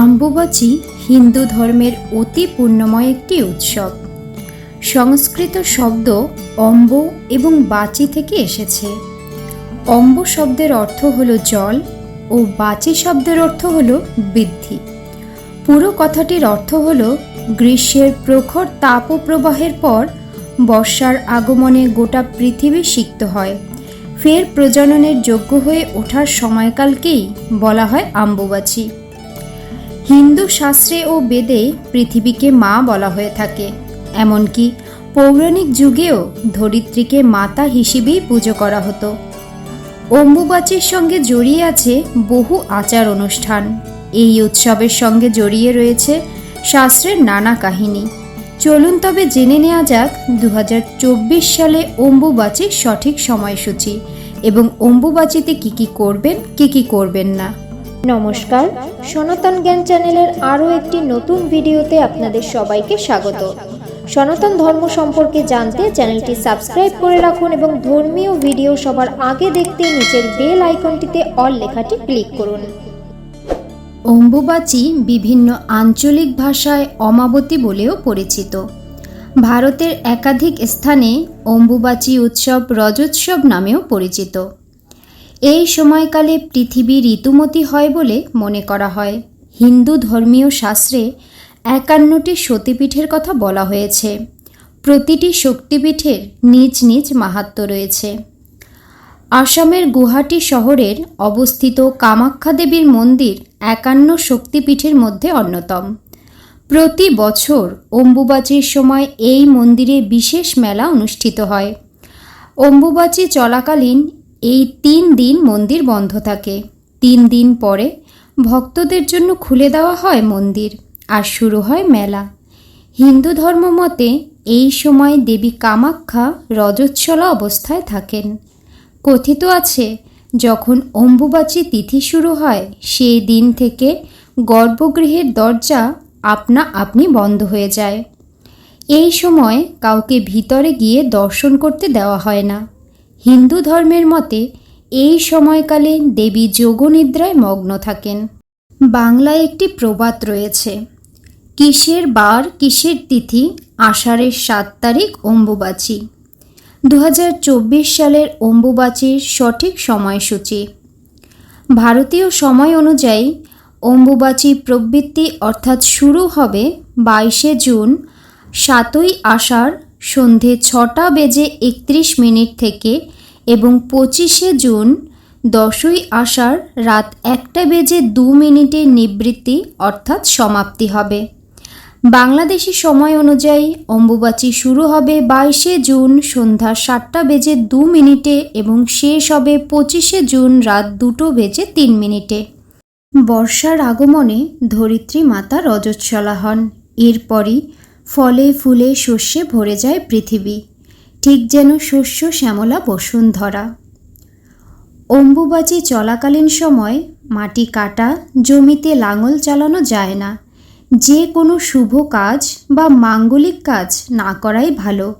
আম্বুবাচী হিন্দু ধর্মের অতি পুণ্যময় একটি উৎসব। সংস্কৃত শব্দ অম্ব এবং বাচি থেকে এসেছে। অম্ব শব্দের অর্থ হল জল ও বাচি শব্দের অর্থ হল বৃদ্ধি। পুরো কথাটির অর্থ হল গ্রীষ্মের প্রখর তাপপ্রবাহের পর বর্ষার আগমনে গোটা পৃথিবী সিক্ত হয়। ফের প্রজননের যোগ্য হয়ে ওঠার সময়কালকেই বলা হয় আম্বুবাচী। হিন্দু শাস্ত্রে ও বেদে পৃথিবীকে মা বলা হয়ে থাকে। এমনকি পৌরাণিক যুগেও ধরিত্রীকে মাতা হিসেবেই পুজো করা হতো। অম্বুবাচীর সঙ্গে জড়িয়ে আছে বহু আচার অনুষ্ঠান। এই উৎসবের সঙ্গে জড়িয়ে রয়েছে শাস্ত্রের নানা কাহিনী। চলুন তবে জেনে নেওয়া যাক দু হাজার চব্বিশ সালে অম্বুবাচীর সঠিক সময়সূচি এবং অম্বুবাচীতে কি কি করবেন, কি কি করবেন না। নমস্কার, সনাতন জ্ঞান চ্যানেলের আরও একটি নতুন ভিডিওতে আপনাদের সবাইকে স্বাগত। সনাতন ধর্ম সম্পর্কে জানতে চ্যানেলটি সাবস্ক্রাইব করে রাখুন এবং ধর্মীয় ভিডিও সবার আগে দেখতে নিচের বেল আইকনটিতে অল লেখাটি ক্লিক করুন। অম্বুবাচী বিভিন্ন আঞ্চলিক ভাষায় অমাবতী বলেও পরিচিত। ভারতের একাধিক স্থানে অম্বুবাচী উৎসব রজোৎসব নামেও পরিচিত। এই সময়কালে পৃথিবী ঋতুমতী হয় বলে মনে করা হয়। হিন্দু ধর্মীয় শাস্ত্রে একান্নটি সতীপীঠের কথা বলা হয়েছে। প্রতিটি শক্তিপীঠের নিজ নিজ মাহাত্ম্য রয়েছে। আসামের গুয়াহাটি শহরের অবস্থিত কামাখ্যা দেবীর মন্দির একান্ন শক্তিপীঠের মধ্যে অন্যতম। প্রতি বছর অম্বুবাচীর সময় এই মন্দিরে বিশেষ মেলা অনুষ্ঠিত হয়। অম্বুবাচী চলাকালীন এই তিন দিন মন্দির বন্ধ থাকে। তিন দিন পরে ভক্তদের জন্য খুলে দেওয়া হয় মন্দির আর শুরু হয় মেলা। হিন্দু ধর্ম মতে এই সময় দেবী কামাখ্যা রজোচ্ছলা অবস্থায় থাকেন। কথিত আছে, যখন অম্বুবাচী তিথি শুরু হয়, সেই দিন থেকে গর্ভগৃহের দরজা আপনা আপনি বন্ধ হয়ে যায়। এই সময় কাউকে ভিতরে গিয়ে দর্শন করতে দেওয়া হয় না। হিন্দু ধর্মের মতে, এই সময়কালে দেবী যোগনিদ্রায় মগ্ন থাকেন। বাংলায় একটি প্রবাদ রয়েছে, কিসের বার, কিসের তিথি, আষাঢ়ের সাত তারিখ অম্বুবাচী। দু হাজার চব্বিশ সালের অম্বুবাচীর সঠিক সময়সূচি। ভারতীয় সময় অনুযায়ী, অম্বুবাচী প্রবৃত্তি অর্থাৎ শুরু হবে বাইশে জুন, সাতই আষাঢ় সন্ধে ছটা বেজে একত্রিশ মিনিট থেকে এবং পঁচিশে জুন দশই আষাঢ় রাত একটা বেজে দু মিনিটে নিবৃত্তি অর্থাৎ সমাপ্তি হবে। বাংলাদেশি সময় অনুযায়ী অম্বুবাচী শুরু হবে বাইশে জুন সন্ধ্যা সাতটা বেজে দু মিনিটে এবং শেষ হবে পঁচিশে জুন রাত দুটো বেজে তিন মিনিটে। বর্ষার আগমনে ধরিত্রী মাতা রজস্বলা হন। এরপরই ফলে ফুলে শস্যে ভরে যায় পৃথিবী। ঠিক যেন শস্য শ্যামলা বসুন্ধরা। অম্বুবাচী চলাকালীন সময় মাটি কাটা, জমিতে লাঙল চালানো যায় না। যে কোনো শুভ কাজ বা মাঙ্গলিক কাজ না করাই ভালো।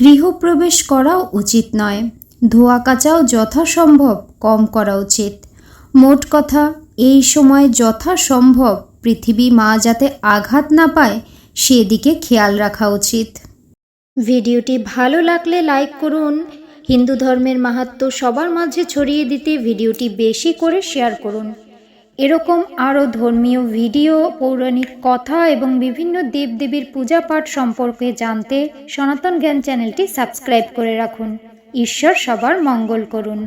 গৃহপ্রবেশ করাও উচিত নয়। ধোয়া কাচাও যথাসম্ভব কম করা উচিত। মোট কথা, এই সময় যথাসম্ভব পৃথিবী মা যাতে আঘাত না পায় সেদিকে খেয়াল রাখা উচিত। ভিডিওটি ভালো লাগলে লাইক করুন। হিন্দু ধর্মের মাহাত্ম্য সবার মাঝে ছড়িয়ে দিতে ভিডিওটি বেশি করে শেয়ার করুন। এরকম আরও ধর্মীয় ভিডিও, পৌরাণিক কথা এবং বিভিন্ন দেবদেবীর পূজা পাঠ সম্পর্কে জানতে সনাতন জ্ঞান চ্যানেলটি সাবস্ক্রাইব করে রাখুন। ঈশ্বর সবার মঙ্গল করুন।